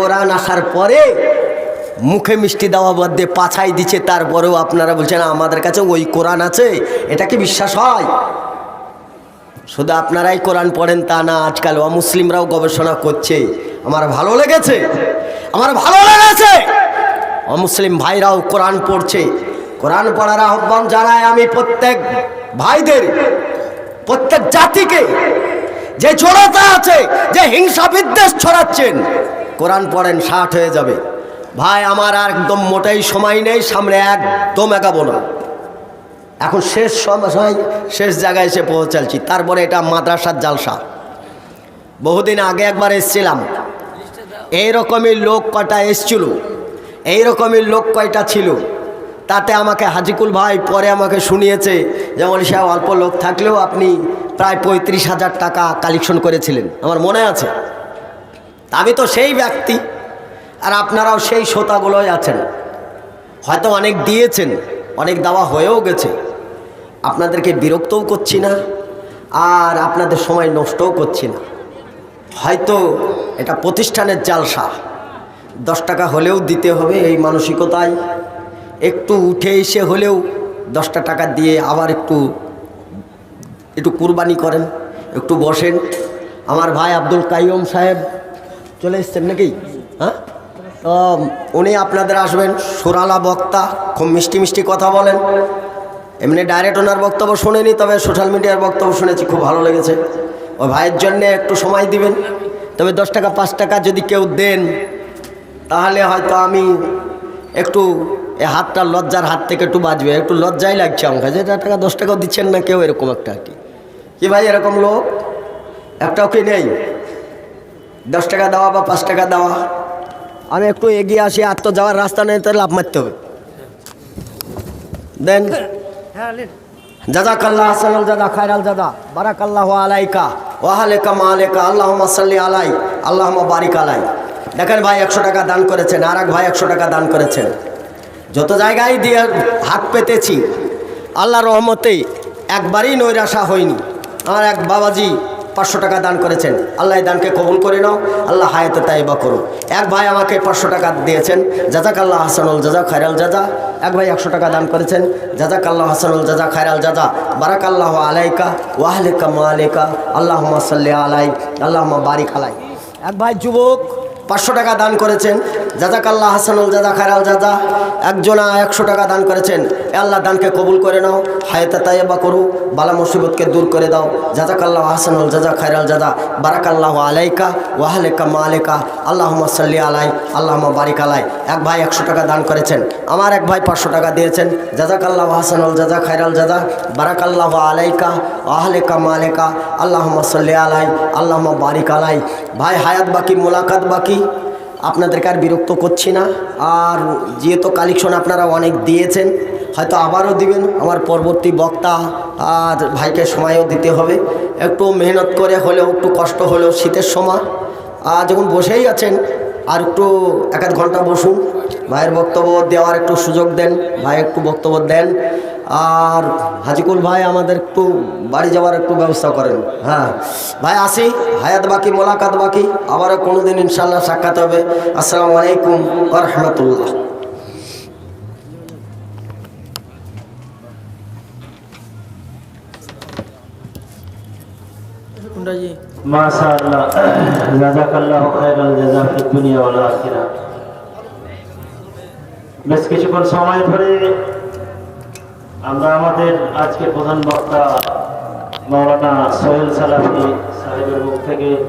কোরআন আসার পরে মুখে মিষ্টি দেওয়া বাদ পাছাই দিচ্ছে তারপরেও আপনারা বলছেন, আমাদের কাছে ওই কোরআন আছে। এটা কি বিশ্বাস হয়? শুধু আপনারাই কোরআন পড়েন তা না, আজকাল অমুসলিমরাও গবেষণা করছে। আমার ভালো লেগেছে, আমার ভালো লেগেছে। অমুসলিম ভাইরাও কোরআন পড়ছে। কোরআন পড়ার আহ্বান জানায় আমি প্রত্যেক ভাইদের, প্রত্যেক জাতিকে। যে জড়তা আছে, যে হিংসা বিদ্বেষ ছড়াচ্ছেন কোরআন পড়েন ষাট হয়ে যাবে। ভাই, আমার আর একদম মোটেই সময় নেই, সামনে একদম এগাবো না এখন শেষ সময়, শেষ জায়গায় এসে পৌঁছালছি তারপরে এটা মাদ্রাসার জালসা। বহুদিন আগে একবার এসছিলাম। এইরকমই লোক কটা এসছিল, এইরকমই লোক কয়টা ছিল। তাতে আমাকে হাজিকুল ভাই পরে আমাকে শুনিয়েছে যেমন সে অল্প লোক থাকলেও আপনি প্রায় পঁয়ত্রিশ হাজার টাকা কালেকশন করেছিলেন। আমার মনে আছে। আমি তো সেই ব্যক্তি, আর আপনারাও সেই শ্রোতাগুলোই আছেন। হয়তো অনেক দিয়েছেন, অনেক দেওয়া হয়েও গেছে। আপনাদেরকে বিরক্তও করছি না, আর আপনাদের সময় নষ্টও করছি না। হয়তো এটা প্রতিষ্ঠানের জালসা। দশ টাকা হলেও দিতে হবে এই মানসিকতায়। একটু উঠে এসে হলেও দশটা টাকা দিয়ে আবার একটু একটু কুরবানি করেন, একটু বসেন। আমার ভাই আব্দুল কাইম সাহেব চলে এসছেন নাকি? হ্যাঁ? তো উনি আপনাদের আসবেন, সুরালা বক্তা, খুব মিষ্টি মিষ্টি কথা বলেন। এমনি ডাইরেক্ট ওনার বক্তব্য শুনিনি, তবে সোশ্যাল মিডিয়ার বক্তব্য শুনেছি, খুব ভালো লেগেছে। ওই ভাইয়ের জন্যে একটু সময় দিবেন, তবে দশ টাকা, পাঁচ টাকা যদি কেউ দেন, তাহলে হয়তো আমি একটু এ হাতটা লজ্জার হাত থেকে একটু বাঁচবে, একটু লজ্জাই লাগছে আমার কাছে টাকা দশ টাকাও দিচ্ছেন না কেউ, এরকম একটা আর কি ভাই, এরকম লোক? একটাও কি নেই? দশ টাকা দেওয়া বা পাঁচ টাকা দেওয়া। আমি একটু এগিয়ে আসি, আর তো যাওয়ার রাস্তা নেই তো লাভ মারতে হবে। দেন জাজাকাল্লাহ হাসানাল জাদা খায়রাল জাদা বারাকাল্লাহ আলাইকা ওয়াহালেকা মালেকা আল্লাহ সাল্লি আলাই আল্লাহ বারিক আলাই দেখেন ভাই, একশো টাকা দান করেছেন আর ভাই একশো টাকা দান করেছেন। যত জায়গায় দিয়ে হাত পেতেছি আল্লাহ রহমতে একবারই নৈরাশা হয়নি। আমার এক বাবাজি পাঁচশো টাকা দান করেছেন। আল্লাহ দানকে কবুল করে নাও। আল্লাহ হায়াতে তাইবা করো এক ভাই আমাকে পাঁচশো টাকা দিয়েছেন। জাজাক আল্লাহ হাসানুল জাজা, খায়রাল জাজা। এক ভাই একশো টাকা দান করেছেন। জাজাক আল্লাহ হাসানুল জাজা, খায়রাল জাজা। বারাক আল্লাহ আলাইকা ওয়াহলেকা মালেকা। আল্লাহ সাল্লি আলাই আল্লাহ বারিক আলাই। এক ভাই যুবক পাঁচশো টাকা দান করেছেন। জাজাক আল্লাহ হাসানুল জাজা, খায়রাল জাজা। একজনা একশো টাকা দান করেছেন। আল্লাহ দানকে কবুল করে নাও, হায়তা তাইবা করু, বালা মুসিবতকে দূর করে দাও। জাজাক আল্লাহ হাসানুল জাজা, খায়রাল জাজা বারাক আল্লাহ আলাইকা ওয়াহলেকা মালেকা। আল্লাহ সাল্লি আলাই আল্লাহ বারিক আলাই। এক ভাই একশো টাকা দান করেছেন, আমার এক ভাই পাঁচশো টাকা দিয়েছেন। জাজাক আল্লাহ হাসানুল জাজা, খায়রাল জাজা বারাক আল্লাহ আলাইকা ওয়াহলেকা মালেকা। আল্লাহ সাল্লি আলাই আল্লাহ বারিক আলাই। ভাই, হায়াত বাকি, মোলাকাত বাকি। আপনাদেরকে আর বিরক্ত করছি না। আর যেহেতু কালেকশন আপনারা অনেক দিয়েছেন হয়তো আবারও দিবেন, আমার পরবর্তী বক্তা, আর ভাইকে সময়ও দিতে হবে। একটু মেহনত করে হলেও, একটু কষ্ট হলেও শীতের সময়। আর যখন বসেই আছেন, আর একটু এক আধ ঘণ্টা বসুন। ভাইয়ের বক্তব্য দেওয়ার একটু সুযোগ দেন, ভাই একটু বক্তব্য দেন। আর হাজিকুল ভাই আমাদের একটু বাড়ি যাওয়ার একটু ব্যবস্থা করেন। হ্যাঁ ভাই আসি, হায়াত বাকি, মোলাকাত বাকি, আবারও কোনো দিন ইনশাল্লাহ সাক্ষাৎ হবে। আসসালামু আলাইকুম রহমতুল্লাহ। আখিরাহ। বেশ কিছুক্ষণ সময় ধরে আমরা আমাদের আজকে প্রধান বক্তা মৌলানা সোহেল সালাফি সাহেবের মুখ থেকে